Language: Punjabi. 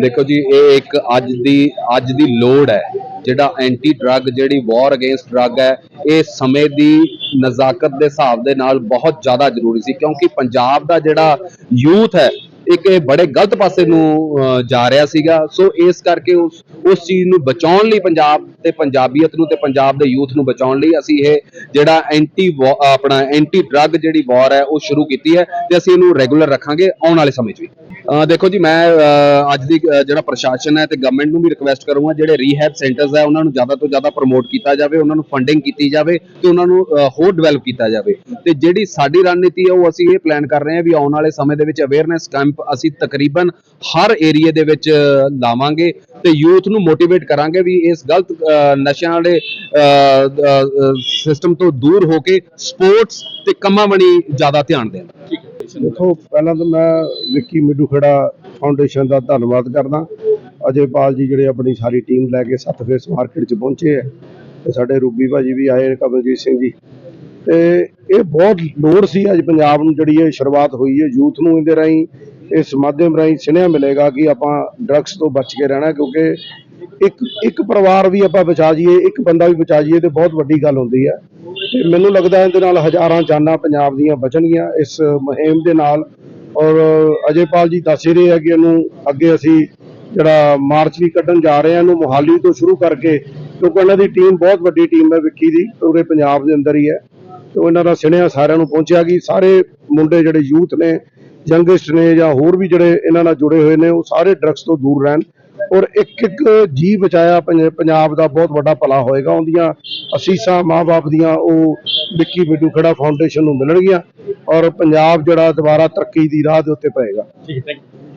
ਦੇਖੋ ਜੀ ਇਹ ਇੱਕ ਅੱਜ ਦੀ ਅੱਜ ਦੀ ਲੋੜ ਹੈ। ਜਿਹੜਾ ਐਂਟੀ ਡਰੱਗ ਜਿਹੜੀ ਵਾਰ ਅਗੇਂਸਟ ਡਰੱਗ ਹੈ ਇਹ ਸਮੇਂ ਦੀ ਨਜ਼ਾਕਤ ਦੇ ਹਿਸਾਬ ਦੇ ਨਾਲ ਬਹੁਤ ਜ਼ਿਆਦਾ ਜ਼ਰੂਰੀ ਸੀ ਕਿਉਂਕਿ ਪੰਜਾਬ ਦਾ ਜਿਹੜਾ ਯੂਥ ਹੈ ਇੱਕ ਇਹ ਬੜੇ ਗਲਤ ਪਾਸੇ ਨੂੰ ਅਹ, ਜਾ ਰਿਹਾ ਸੀਗਾ। ਸੋ ਇਸ ਕਰਕੇ ਉਸ ਉਸ ਚੀਜ਼ ਨੂੰ ਬਚਾਉਣ ਲਈ ਪੰਜਾਬ ਤੇ ਪੰਜਾਬੀਅਤ ਨੂੰ ਤੇ ਪੰਜਾਬ ਦੇ ਯੂਥ ਨੂੰ ਬਚਾਉਣ ਲਈ ਅਸੀਂ ਇਹ ਜਿਹੜਾ ਐਂਟੀ ਆਪਣਾ ਐਂਟੀ ਡਰੱਗ ਜਿਹੜੀ ਵਾਰ ਹੈ ਉਹ ਸ਼ੁਰੂ ਕੀਤੀ ਹੈ ਤੇ ਅਸੀਂ ਇਹਨੂੰ ਰੈਗੂਲਰ ਰੱਖਾਂਗੇ ਆਉਣ ਵਾਲੇ ਸਮੇਂ 'ਚ ਵੀ। ਦੇਖੋ ਜੀ, ਮੈਂ ਅੱਜ ਦੀ ਜਿਹੜਾ ਪ੍ਰਸ਼ਾਸਨ ਹੈ ਤੇ ਗਵਰਨਮੈਂਟ ਨੂੰ ਵੀ ਰਿਕਵੈਸਟ ਕਰੂੰਗਾ, ਜਿਹੜੇ ਰੀਹੈਬ ਸੈਂਟਰਸ ਹੈ ਉਹਨਾਂ ਨੂੰ ਜ਼ਿਆਦਾ ਤੋਂ ਜ਼ਿਆਦਾ ਪ੍ਰਮੋਟ ਕੀਤਾ ਜਾਵੇ, ਉਹਨਾਂ ਨੂੰ ਫੰਡਿੰਗ ਕੀਤੀ ਜਾਵੇ ਤੇ ਉਹਨਾਂ ਨੂੰ ਹੋਰ ਡਿਵੈਲਪ ਕੀਤਾ ਜਾਵੇ। ਤੇ ਜਿਹੜੀ ਸਾਡੀ ਰਣਨੀਤੀ ਹੈ ਉਹ ਅਸੀਂ ਇਹ ਪਲਾਨ ਕਰ ਰਹੇ ਹਾਂ ਵੀ ਆਉਣ ਵਾਲੇ ਸਮੇਂ ਦੇ ਵਿੱਚ ਅਵੇਅਰਨੈਸ ਕੈਂਪ ਅਸੀਂ ਤਕਰੀਬਨ ਹਰ ਏਰੀਏ ਦੇ ਵਿੱਚ ਲਾਵਾਂਗੇ। ਤੇ ਯੂਥ ਨੂੰ ਮੋਟੀਵੇਟ ਕਰਾਂਗੇ ਵੀ ਇਸ ਗਲਤ ਅਹ, ਨਸ਼ਿਆਂ ਵਾਲੇ ਸਿਸਟਮ ਤੋਂ ਦੂਰ ਹੋ ਕੇ ਸਪੋਰਟਸ ਤੇ ਕੰਮਾਂ ਬਣੀ ਜ਼ਿਆਦਾ ਧਿਆਨ ਦੇਣ। ਦੇਖੋ ਪਹਿਲਾਂ ਤਾਂ ਮੈਂ ਵਿੱਕੀ ਮਿੱਡੂ ਖੇੜਾ ਫਾਊਂਡੇਸ਼ਨ ਦਾ ਧੰਨਵਾਦ ਕਰਦਾ। ਅਜੇਪਾਲ ਜੀ ਜਿਹੜੇ ਆਪਣੀ ਸਾਰੀ ਟੀਮ ਲੈ ਕੇ ਸੱਤ ਫੇਸ ਮਾਰਕੀਟ 'ਚ ਪਹੁੰਚੇ ਹੈ ਤੇ ਸਾਡੇ ਰੂਬੀ ਭਾਜੀ ਵੀ ਆਏ ਕਮਲਜੀਤ ਸਿੰਘ ਜੀ। ਤੇ ਇਹ ਬਹੁਤ ਲੋੜ ਸੀ ਅੱਜ ਪੰਜਾਬ ਨੂੰ ਜਿਹੜੀ ਇਹ ਸ਼ੁਰੂਆਤ ਹੋਈ ਹੈ ਯੂਥ ਨੂੰ ਇਹਦੇ ਰਾਹੀਂ। ਇਸ ਮਾਧਿਅਮ ਰਾਹੀਂ ਸੁਨੇਹਾ ਮਿਲੇਗਾ ਕਿ ਆਪਾਂ ਡਰੱਗਸ ਤੋਂ ਬਚ ਕੇ ਰਹਿਣਾ, ਕਿਉਂਕਿ ਇੱਕ ਇੱਕ ਪਰਿਵਾਰ ਵੀ ਆਪਾਂ ਬਚਾ ਜੀਏ ਇੱਕ ਬੰਦਾ ਵੀ ਬਚਾ ਜੀਏ ਤੇ ਬਹੁਤ ਵੱਡੀ ਗੱਲ ਹੁੰਦੀ ਹੈ। ਤੇ ਮੈਨੂੰ ਲੱਗਦਾ ਇਹਦੇ ਨਾਲ ਹਜ਼ਾਰਾਂ ਜਾਨਾਂ ਪੰਜਾਬ ਦੀਆਂ ਬਚਣਗੀਆਂ ਇਸ ਮੁਹਿੰਮ ਦੇ ਨਾਲ। ਔਰ ਅਜੇਪਾਲ ਜੀ ਦੱਸ ਹੀ ਰਹੇ ਆ ਕਿ ਇਹਨੂੰ ਅੱਗੇ ਅਸੀਂ ਜਿਹੜਾ ਮਾਰਚ ਵੀ ਕੱਢਣ ਜਾ ਰਹੇ ਹਾਂ, ਇਹਨੂੰ ਮੁਹਾਲੀ ਤੋਂ ਸ਼ੁਰੂ ਕਰਕੇ, ਕਿਉਂਕਿ ਇਹਨਾਂ ਦੀ ਟੀਮ ਬਹੁਤ ਵੱਡੀ ਟੀਮ ਹੈ ਵਿੱਕੀ ਦੀ, ਪੂਰੇ ਪੰਜਾਬ ਦੇ ਅੰਦਰ ਹੀ ਹੈ। ਤੇ ਇਹਨਾਂ ਦਾ ਸੁਨੇਹਾ ਸਾਰਿਆਂ ਨੂੰ ਪਹੁੰਚਿਆ ਕਿ ਸਾਰੇ ਮੁੰਡੇ ਜਿਹੜੇ ਯੂਥ ਨੇ ਯੰਗਸਟ ਨੇ ਜਾਂ ਹੋਰ ਵੀ ਜਿਹੜੇ ਇਹਨਾਂ ਨਾਲ ਜੁੜੇ ਹੋਏ ਨੇ, ਉਹ ਸਾਰੇ ਡਰੱਗਸ ਤੋਂ ਦੂਰ ਰਹਿਣ ਔਰ ਇੱਕ ਇੱਕ ਜੀ ਬਚਾਇਆ ਪੰਜ- ਪੰਜਾਬ ਦਾ ਬਹੁਤ ਵੱਡਾ ਭਲਾ ਹੋਏਗਾ। ਉਹਦੀਆਂ ਅਸੀਸਾਂ ਮਾਂ-ਬਾਪ ਦੀਆਂ ਉਹ ਵਿੱਕੀ ਬਿੱਡੂ ਖੜਾ ਫਾਊਂਡੇਸ਼ਨ ਨੂੰ ਮਿਲਣਗੀਆਂ ਔਰ ਪੰਜਾਬ ਜਿਹੜਾ ਦੁਬਾਰਾ ਤਰੱਕੀ ਦੀ ਰਾਹ ਦੇ ਉੱਤੇ ਪਏਗਾ। ਠੀਕ ਥੈਂਕ ਯੂ